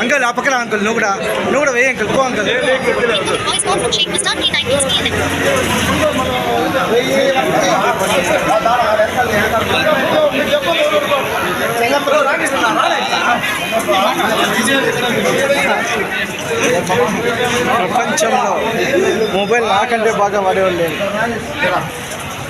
Uncle ఆ పక్కన uncle నువ్వు కూడా నువ్వు కూడా వేయి uncle co uncle Voice call from Sheikh Mustaq T9 PLM. ప్రపంచంలో మొబైల్ నాకంటే బాగా వాడేవాళ్ళు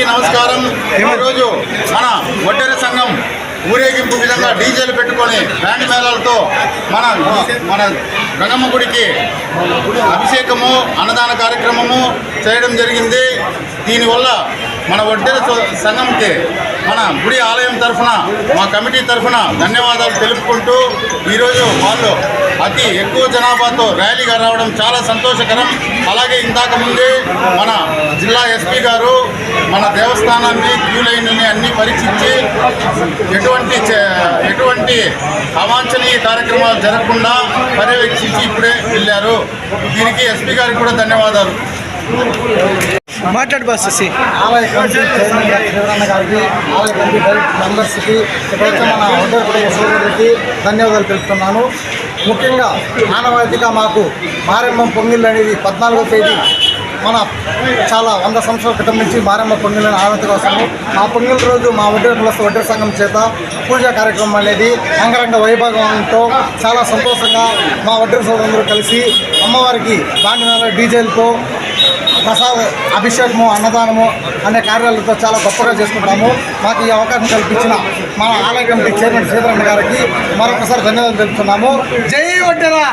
అందరికీ నమస్కారం. ఈరోజు మన ఒడ్డెర సంఘం ఊరేగింపు విధంగా డీజేలు పెట్టుకొని బ్యాండ్ మేళాలతో మన మన గంగమ్మ గుడికి అభిషేకము అన్నదాన కార్యక్రమము చేయడం జరిగింది. దీనివల్ల మన వడ్డెర సంఘంకి మన గుడి ఆలయం తరఫున మా కమిటీ తరఫున ధన్యవాదాలు తెలుపుకుంటూ ఈరోజు వాళ్ళు అతి ఎక్కువ జనాభాతో ర్యాలీగా రావడం చాలా సంతోషకరం. అలాగే ఇందాక ముందే మన జిల్లా ఎస్పీ గారు మన దేవస్థానాన్ని క్యూ లైన్ని అన్ని పరీక్షించి ఎటువంటి చే- ఎటువంటి అవాంఛనీయ కార్యక్రమాలు జరగకుండా పర్యవేక్షించి ఇప్పుడే వెళ్ళారు. దీనికి ఎస్పీ గారికి కూడా ధన్యవాదాలు. మాట్లాడు బాస్ ఆలయ కమిటీ చైర్మన్ గారి శివరన్న గారికి ఆలయ కమిటీ డైరెక్టర్ మెంబర్స్కి మన ఉదయ కుటుంబ సోదరులకి ధన్యవాదాలు తెలుపుతున్నాను. ముఖ్యంగా ఆనవాయితీగా మాకు మారెమ్మ పొంగిళ్ళు అనేది పద్నాలుగో తేదీ మన చాలా వంద సంవత్సరాల క్రితం నుంచి మారెమ్మ పొంగిళ్ళని ఆనవాయితీగా కోసం ఆ పొంగిల రోజు మా వడ్డీ కులస్థ వడ్డీర సంఘం చేత పూజా కార్యక్రమం అనేది అంగరంగ వైభవంతో చాలా సంతోషంగా మా వడ్డీ సోదరులందరూ కలిసి అమ్మవారికి బాండినాల డీజేలతో ప్రసాద అభిషేకము అన్నదానము అనే కార్యాలతో చాలా గొప్పగా చేసుకుంటాము మాకు ఈ అవకాశం కల్పించిన మా ఆలయ కమిటీ చైర్మన్ శ్రీధరన్ గారికి మరొకసారి ధన్యవాదాలు తెలుపుతున్నాము జై వడ్డరా